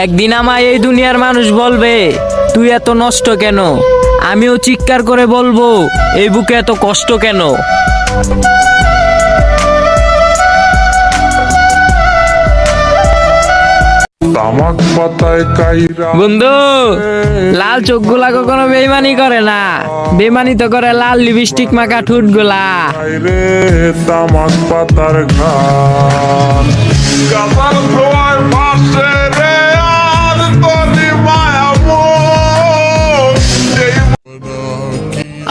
একদিন আমায় এই দুনিয়ার মানুষ বলবে তুই এত নষ্ট কেন? আমিও চিৎকার করে বলব এই বুকে এত কষ্ট কেন? তামাক পাতায় কাইরা বন্ধু লাল চোখগুলা কখনো বেমানি করে না। বেমানি তো করে লাল লিপস্টিক মাখা ঠুটগুলা তামাক পাতার ঘান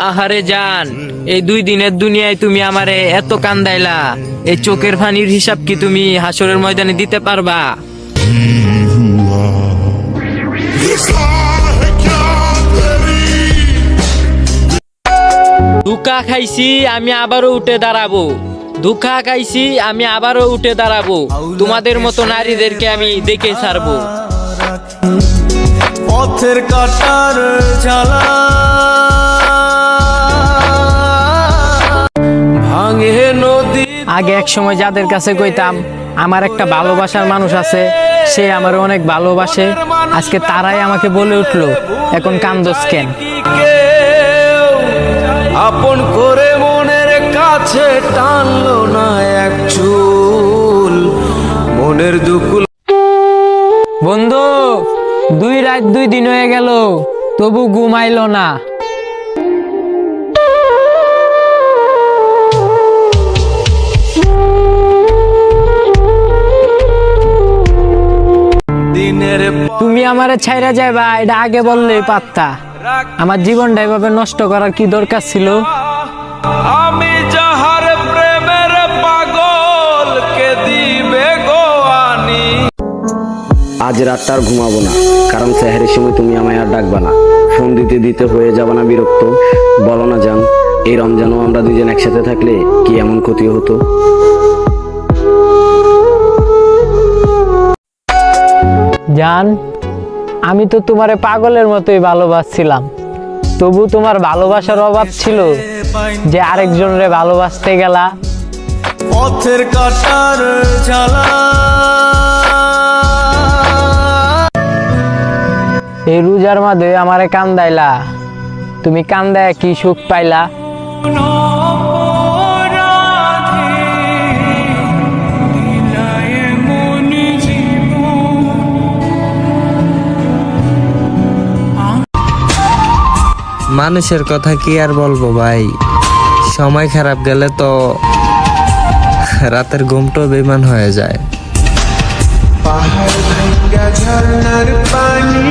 আহারে জান, এই দুই দিনের দুনিয়ায় তুমি আমারে এত কান্দাইলা। এই চোখের ফানির হিসাব কি তুমি হাসরের ময়দানে দিতে পারবা? দুকা খাইছি, আমি আবারও উঠে দাঁড়াবো। দুঃখা খাইছি, আমি আবারও উঠে দাঁড়াবো। তোমাদের মতো নারীদেরকে আমি দেখে ছাড়বো। পথের কাটার জ্বালা। আগে এক সময় যাদের কাছে কইতাম আমার একটা ভালোবাসার মানুষ আছে সে আমার অনেক ভালোবাসে। আজকে তারাই আমাকে বলে উঠল এখন কান্দোস কেন? আপন করে মনের কাছে টানলো না এক চুল মনের দুকুল বন্ধু দুই রাত দুই দিন হয়ে গেল তবু ঘুমাইলো না। তুমি আমারে ছাইরা যাইবা এটা আগে বললেই পাত্তা আমার জীবনটা এভাবে নষ্ট করার কি দরকার ছিল? আমি যাহার প্রেমের পাগল কে দিবে গো আনি। আজ রাতটা আর ঘুমাবো না কারণ সেহারের সময় তুমি আমায় আর ডাকবা না। ফোন দিতে দিতে হয়ে যাবা না বিরক্ত। বলো না জান এই রমজানও আমরা দুজন একসাথে থাকলে কি এমন ক্ষতি হতো? জান আমি তো তোমারে পাগলের মতোই ভালোবাসছিলাম। তবু তোমার ভালোবাসার অভাব ছিল যে আরেকজনরে ভালোবাসতে গেলা। পথের কাটার জ্বালা। এই রোজার মাঝে আমারে কান্দাইলা। তুমি কান্দায় কি সুখ পাইলা? মানুষের কথা কি আর বলব ভাই? সময় খারাপ গেলে তো রাতের ঘুমটাও বেমান হয়ে যায়। ঝর্ণার পানি